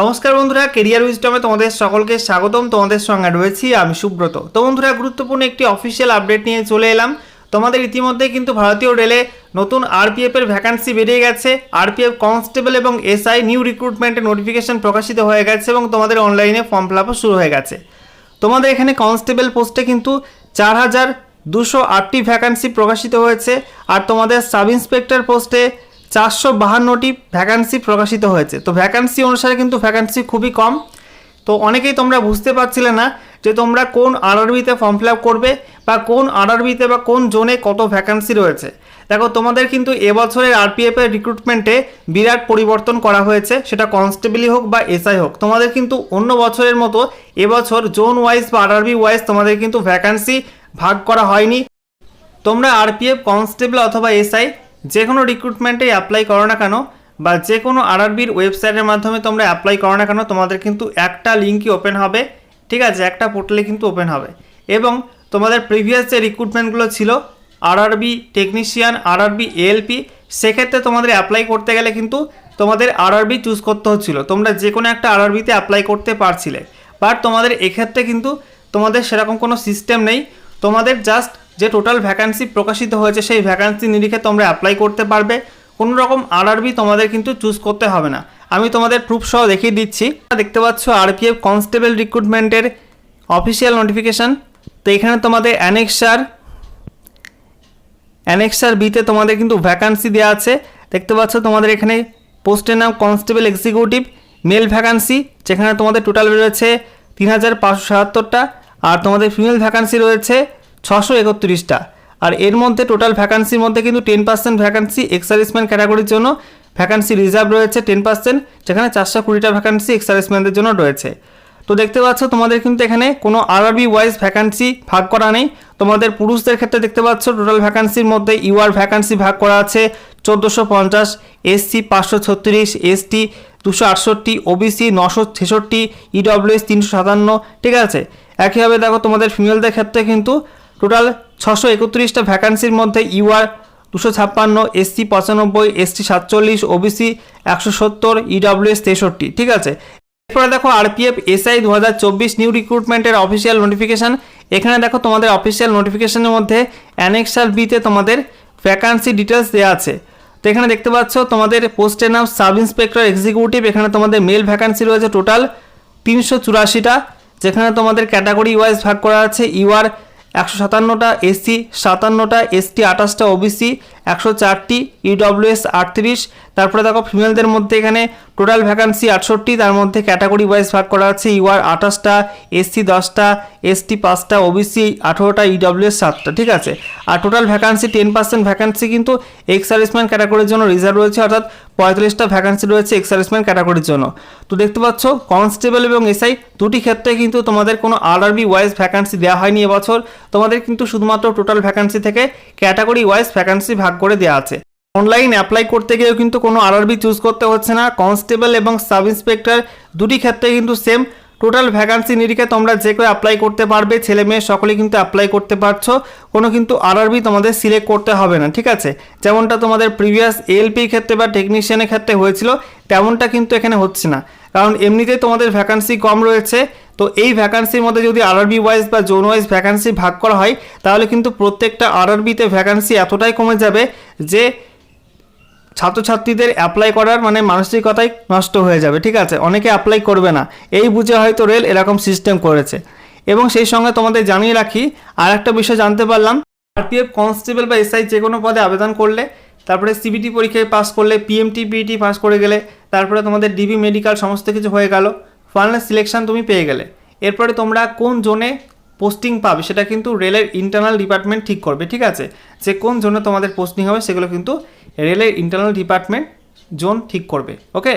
নমস্কার বন্ধুরা কেরিয়ার উইজডমে তোমাদের সকলকে স্বাগতম। তোমাদের সঙ্গে রয়েছি আমি সুব্রত। তো বন্ধুরা, গুরুত্বপূর্ণ একটি অফিসিয়াল আপডেট নিয়ে চলে এলাম। তোমাদের ইতিমধ্যে কিন্তু ভারতীয় রেলে নতুন আরপিএফ এর ভ্যাকান্সি বেরিয়ে গেছে। আরপিএফ কনস্টেবল এবং এসআই নিউ রিক্রুটমেন্টের নোটিফিকেশন প্রকাশিত হয়ে গেছে এবং তোমাদের অনলাইনে ফর্ম ফিল শুরু হয়ে গেছে। তোমাদের এখানে কনস্টেবল পোস্টে কিন্তু চার হাজার দুশো আটটি ভ্যাকান্সি প্রকাশিত হয়েছে। আর তোমাদের সাব ইন্সপেক্টর পোস্টে চারশো বাহান্নটি ভ্যাকান্সি প্রকাশিত হয়েছে। তো ভ্যাকান্সি অনুসারে কিন্তু ভ্যাকান্সি খুবই কম। তো অনেকেই তোমরা বুঝতে পারছিলে না যে তোমরা কোন আরআরবিতে ফর্ম ফিল আপ করবে বা কোন আরআরবিতে বা কোন জোনে কত ভ্যাকান্সি রয়েছে। দেখো, তোমাদের কিন্তু এবছরের আরপিএফ এর রিক্রুটমেন্টে বিরাট পরিবর্তন করা হয়েছে। সেটা কনস্টেবলই হোক বা এসআই হোক। তোমাদের কিন্তু অন্য বছরের মতো এবছর জোন ওয়াইজ বা আরআরবি ওয়াইজ তোমাদের কিন্তু ভ্যাকান্সি ভাগ করা হয়নি। তোমরা আরপিএফ কনস্টেবল অথবা এসআই যে কোনো রিক্রুটমেন্টে অ্যাপ্লাই করো না কেন, বা যে কোনো আরআরবির ওয়েবসাইটের মাধ্যমে তোমরা অ্যাপ্লাই করো না কেন, তোমাদের কিন্তু একটা লিঙ্কই ওপেন হবে, ঠিক আছে? একটা পোর্টালে কিন্তু ওপেন হবে। এবং তোমাদের প্রিভিয়াস যে রিক্রুটমেন্টগুলো ছিল আরআরবি টেকনিশিয়ান আরআরবি এএলপি সেক্ষেত্রে তোমাদের অ্যাপ্লাই করতে গেলে কিন্তু তোমাদের আরআরবি চুজ করতে হচ্ছিল। তোমরা যে কোনো একটা আরআরবিতে অ্যাপ্লাই করতে পারছিলে। বাট তোমাদের এক্ষেত্রে কিন্তু তোমাদের সেরকম কোনো সিস্টেম নেই। তোমাদের জাস্ট যে টোটাল ভ্যাকান্সি প্রকাশিত হয়েছে, সেই ভ্যাকান্সি নিরিখে তোমরা অ্যাপ্লাই করতে পারবে। কোনো রকম আরআরবি তোমাদের কিন্তু চুজ করতে হবে না। আমি তোমাদের প্রুফ সহ দেখিয়ে দিচ্ছি। দেখতে পাচ্ছ আরপিএফ কনস্টেবল রিক্রুটমেন্টের অফিসিয়াল নোটিফিকেশান তো এখানে তোমাদের অ্যানেক্সার অ্যানেক্সার বিতে তোমাদের কিন্তু ভ্যাকান্সি দেওয়া আছে। দেখতে পাচ্ছ তোমাদের এখানে পোস্টের নাম কনস্টেবল এক্সিকিউটিভ মেল ভ্যাকান্সি যেখানে তোমাদের টোটাল রয়েছে তিন হাজার পাঁচশো সাতাত্তরটা। আর তোমাদের ফিমেল ভ্যাকান্সি রয়েছে ছশো একত্রিশটা। আর এর মধ্যে টোটাল ভ্যাকান্সির মধ্যে কিন্তু টেন পার্সেন্ট ভ্যাকান্সি এক্সারিসমেন্ট ক্যাটাগরির জন্য ভ্যাকান্সি রিজার্ভ রয়েছে টেন পার্সেন্ট যেখানে চারশো কুড়িটা ভ্যাকান্সি এক্সারিসমেন্টদের জন্য রয়েছে। তো দেখতে পাচ্ছ, তোমাদের কিন্তু এখানে কোনো আরবি ওয়াইজ ভ্যাকান্সি ভাগ করা নেই। তোমাদের পুরুষদের ক্ষেত্রে দেখতে পাচ্ছ টোটাল ভ্যাকান্সির মধ্যে ইউআর ভ্যাকান্সি ভাগ করা আছে চোদ্দোশো পঞ্চাশ এসসি পাঁচশো ছত্রিশ এসটি দুশো আটষট্টি ওবিসি নশো ছেষট্টি ইডব্লিউএস তিনশো সাতান্ন, ঠিক আছে? একইভাবে দেখো তোমাদের ফিমেলদের ক্ষেত্রে কিন্তু টোটাল ছশো একত্রিশটা ভ্যাকান্সির মধ্যে ইউআর দুশো ছাপ্পান্ন এসসি পঁচানব্বই এসটি সাতচল্লিশ ওবিসি একশো সত্তর ইডব্লিউএস তেষট্টি। ঠিক আছে? এরপরে দেখো আরপিএফ এসআই দু হাজার চব্বিশ নিউ রিক্রুটমেন্টের অফিসিয়াল নোটিফিকেশান এখানে দেখো তোমাদের অফিসিয়াল নোটিফিকেশানের মধ্যে অ্যানেক্সার বিতে তোমাদের ভ্যাকান্সি ডিটেলস দেওয়া আছে। তো এখানে দেখতে পাচ্ছ তোমাদের পোস্টের নাম সাব ইন্সপেক্টর এক্সিকিউটিভ এখানে তোমাদের মেল ভ্যাকান্সি রয়েছে টোটাল তিনশো চুরাশিটা, যেখানে তোমাদের ক্যাটাগরি ওয়াইজ ভাগ করা আছে ইউআর একশো সাতান্নটা এসসি সাতান্নটা এসটি আঠাশটা ওবিসি একশো চারটি ইডব্লিউএস আটত্রিশ, তারপরে দেখো ফিমেলদের মধ্যে এখানে টোটাল ভ্যাকান্সি আটষট্টি, তার মধ্যে ক্যাটাগরি ওয়াইজ ভাগ করা আছে ইউআর আঠাশটা এসসি দশটা এসটি পাঁচটা ওবিসি আঠেরোটা ইডব্লিউএস সাতটা, ঠিক আছে? আর total vacancy ten percent vacancy কিন্তু এক্স সার্ভিসম্যান ক্যাটাগরির জন্য রিজার্ভ রয়েছে, অর্থাৎ পঁয়তাল্লিশটা ভ্যাকান্সি রয়েছে এক্স সার্ভিসম্যান ক্যাটাগরির জন্য। তো দেখতে পাচ্ছ কনস্টেবল এবং এসআই দুটি ক্ষেত্রে কিন্তু তোমাদের কোনো আরআরবি ওয়াইজ ভ্যাকান্সি দেওয়া হয়নি এবছর। তোমাদের কিন্তু শুধুমাত্র টোটাল ভ্যাকান্সি থেকে ক্যাটাগরি ওয়াইজ ভ্যাকান্সি ভাগ করে দেওয়া আছে। অনলাইন অ্যাপ্লাই করতে গিয়েও কিন্তু কোনো আরআরবি চুজ করতে হচ্ছে না। কনস্টেবল এবং সাব ইন্সপেক্টর দুটি ক্ষেত্রে কিন্তু সেম টোটাল ভ্যাকান্সি নিরিখে তোমরা যে কেউ অ্যাপ্লাই করতে পারবে, ছেলে মেয়ে সকলে কিন্তু অ্যাপ্লাই করতে পারছ। কোনো কিন্তু আরআরবি তোমাদের সিলেক্ট করতে হবে না, ঠিক আছে? যেমনটা তোমাদের প্রিভিয়াস এএলপির ক্ষেত্রে বা টেকনিশিয়ানের ক্ষেত্রে হয়েছিল, তেমনটা কিন্তু এখানে হচ্ছে না। কারণ এমনিতেই তোমাদের ভ্যাকান্সি কম রয়েছে। তো এই ভ্যাকান্সির মধ্যে যদি আরআরবি ওয়াইজ বা জোন ওয়াইজ ভ্যাকান্সি ভাগ করা হয়, তাহলে কিন্তু প্রত্যেকটা আরআরবিতে ভ্যাকান্সি এতটাই কমে যাবে যে ছাত্রছাত্রীদের অ্যাপ্লাই করার মানে মানসিকতাই নষ্ট হয়ে যাবে, ঠিক আছে? অনেকে অ্যাপ্লাই করবে না। এই বুঝে হয়তো রেল এরকম সিস্টেম করেছে। এবং সেই সঙ্গে তোমাদের জানিয়ে রাখি আর একটা বিষয় জানতে পারলাম। আরপিএফ কনস্টেবল বা এসআই যে কোনো পদে আবেদন করলে, তারপরে সিবিটি পরীক্ষায় পাস করলে পিএমটি পিইটি পাস করে গেলে, তারপরে তোমাদের ডিবি মেডিকেল সমস্ত কিছু হয়ে গেল। ফাইনাল সিলেকশান তুমি পেয়ে গেলে। এরপরে তোমরা কোন জোনে পোস্টিং পাবে সেটা কিন্তু রেলের ইন্টারনাল ডিপার্টমেন্ট ঠিক করবে, ঠিক আছে? যে কোন জোনে তোমাদের পোস্টিং হবে সেগুলো কিন্তু রেলের ইন্টারনাল ডিপার্টমেন্ট জোন ঠিক করবে ওকে